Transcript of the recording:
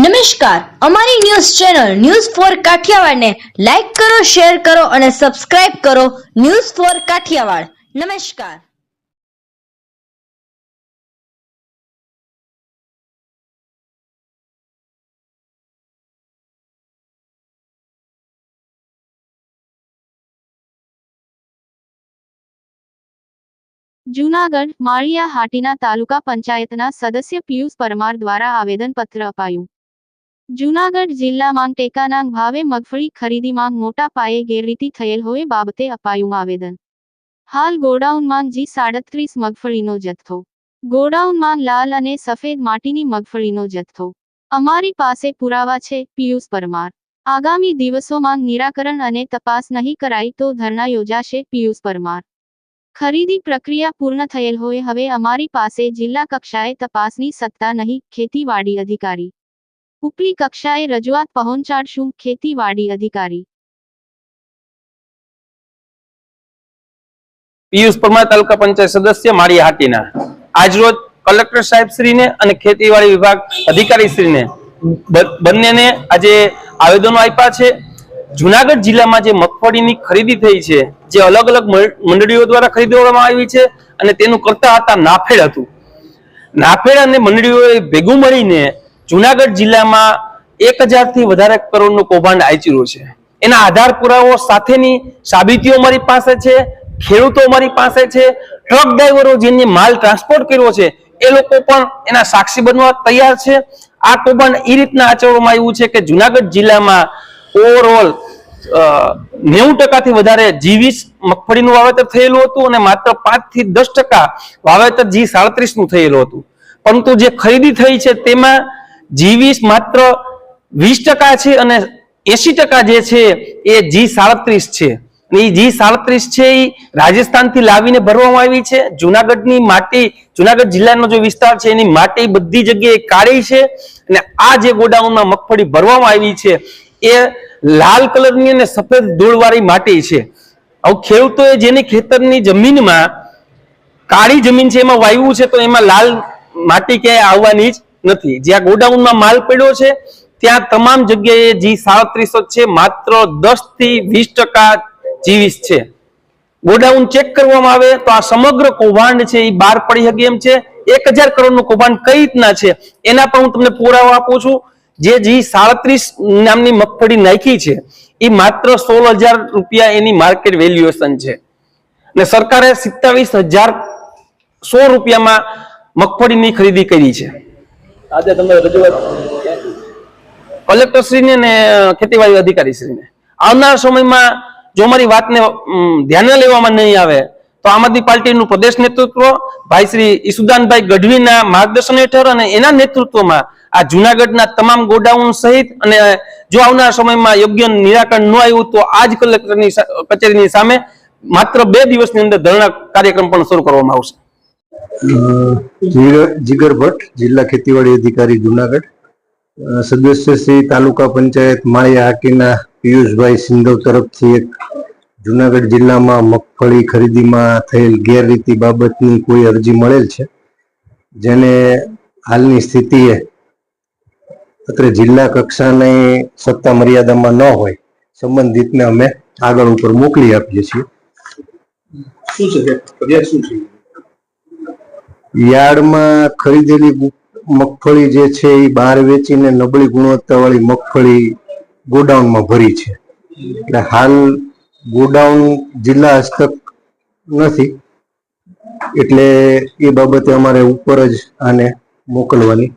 નમસ્કાર. અમારી news channel news four કાઠિયાવાડને લાઈક કરો, શેર કરો અને સબસ્ક્રાઇબ કરો ન્યૂઝ ફોર કાઠિયાવાડ. નમસ્કાર. જૂનાગઢ, માળિયા હાટીના તાલુકા પંચાયતના સદસ્ય પિયુષ પરમાર દ્વારા આવેદનપત્ર અપાયું. જૂનાગઢ જિલ્લામાં ટેકાના ભાવે મગફળી ખરીદીમાં મોટા પાયે ગેરરીતિ થયેલ હોય બાબતે અપાયું આવેદન. હાલ ગોડાઉનમાં જી સાડત્રીસ મગફળીનો જથ્થો. ગોડાઉનમાં લાલ અને સફેદ માટીની મગફળીનો જથ્થો. અમારી પાસે પુરાવા છે, પિયુષ પરમાર. આગામી દિવસોમાં નિરાકરણ અને તપાસ નહીં કરાય તો ધરણા યોજાશે, પિયુષ પરમાર. ખરીદી પ્રક્રિયા પૂર્ણ થયેલ હોય, હવે અમારી પાસે જિલ્લા કક્ષાએ તપાસની સત્તા નહીં, ખેતીવાડી અધિકારી. ઉપલી કક્ષાએ રજૂઆત પહોંચાડશું ખેતીવાડી અધિકારી. પિયુષ પરમાર તાલુકા પંચાયત સદસ્ય માળી હાટીના. આજરોજ કલેક્ટર સાહેબ અને ખેતીવાડી વિભાગ અધિકારી બંનેને આજે આવેદનો આપ્યા છે. જુનાગઢ જિલ્લામાં જે મગફળીની ખરીદી થઈ છે, જે અલગ અલગ મંડળીઓ દ્વારા ખરીદવામાં આવી છે અને તેનું કરતા હતા નાફેડ હતું. નાફેડ અને મંડળીઓએ ભેગું મળીને જુનાગઢ જિલ્લામાં એક થી વધારે કરોડનું કૌભાંડ આચર્યું છે. એના આધાર પુરાવો સાથેની સાબિતીઓ અમારી પાસે છે, ખેડૂતો અમારી પાસે છે ટ્રક ડ્રાઈવરો જેની માલ ટ્રાન્સપોર્ટ કર્યો છે, એ લોકો પણ એના સાક્ષી બનવા તૈયાર છે. આ કૌભાંડ એ રીતના આચરવામાં આવ્યું છે કે જુનાગઢ જિલ્લામાં ઓવરઓલ નેવું ટકાથી વધારે જીવીસ મગફળીનું વાવેતર થયેલું હતું અને માત્ર પાંચથી દસ ટકા વાવેતર જી સાડત્રીસનું થયેલું હતું. પરંતુ જે ખરીદી થઈ છે તેમાં જીવીસ માત્ર વીસ ટકા છે અને એસી ટકા જે છે એ જી સાડત્રીસ છે. એ જી સાડત્રીસ છે એ રાજસ્થાનથી લાવીને ભરવામાં આવી છે. જુનાગઢની માટી, જુનાગઢ જિલ્લાનો જે વિસ્તાર છે એની માટી બધી જગ્યાએ કાળી છે અને આ જે ગોડાઉનમાં મગફળી ભરવામાં આવી છે એ લાલ કલરની અને સફેદ ધૂળવાળી માટી છે. હવે ખેડૂતોએ જેની ખેતરની જમીનમાં કાળી જમીન છે, એમાં વાવ્યું છે, તો એમાં લાલ માટી ક્યાંય આવવાની જ નથી. જ્યાં ગોડાઉનમાં માલ પડ્યો છે, ત્યાં તમામ જગ્યાએ જી સાડત્રીસ છે, માત્ર દસથી વીસ ટકા જીવીસ છે. ગોડાઉન ચેક કરવામાં આવે તો આ સમગ્ર કૌભાંડ છે એ બહાર પડી શકે એમ છે. એક હજાર કરોડનું કૌભાંડ કઈ રીતના છે, એના પણ હું તમને પુરાવો આપું છું. જે જી સાડત્રીસ નામની મગફળી નાખી છે, એ માત્ર સોળ હજાર રૂપિયા એની માર્કેટ વેલ્યુએશન છે. અને સરકારે સિત્તાવીસ હજાર સો રૂપિયામાં મગફળીની ખરીદી કરી છે. આજે તમે રજૂઆત કલેક્ટરશ્રીને ને ખેતીવાડી અધિકારીશ્રીને આવનાર સમયમાં જો અમારી વાતને ધ્યાને લેવામાં નહીં આવે, તો આમ આદમી પાર્ટીનું પ્રદેશ નેતૃત્વ, ભાઈ શ્રી ઈસુદાનભાઈ ગઢવીના માર્ગદર્શન હેઠળ અને એના નેતૃત્વમાં આ જુનાગઢના તમામ ગોડાઉન સહિત અને જો આવનાર સમયમાં યોગ્ય નિરાકરણ ન આવ્યું, તો આ જ કલેક્ટરની કચેરીની સામે માત્ર બે દિવસની અંદર ધરણા કાર્યક્રમ પણ શરૂ કરવામાં આવશે. જીગર ભટ્ટ, જિલ્લા ખેતીવાડી અધિકારી, જુનાગઢ. સદસ્ય શ્રી તાલુકા પંચાયત માળિયા હાટીના પિયુષભાઈ સિંધવ તરફથી એક જુનાગઢ જિલ્લામાં મગફળી ખરીદીમાં થયેલ ગેરરીતિ બાબતની કોઈ અરજી મળેલ છે? જેને હાલની સ્થિતિએ અત્રે જિલ્લા કક્ષાની સત્તા મર્યાદામાં ન હોય, સંબંધિતને અમે આગળ ઉપર મોકલી આપીએ છીએ. શું છે? ફરિયાદ શું છે? યાર્ડમાં ખરીદેલી મગફળી જે છે એ બહાર વેચીને નબળી ગુણવત્તાવાળી મગફળી ગોડાઉનમાં ભરી છે. એટલે હાલ ગોડાઉન જિલ્લા હસ્તક નથી. એટલે એ બાબતે અમારે ઉપર જ આને મોકલવાની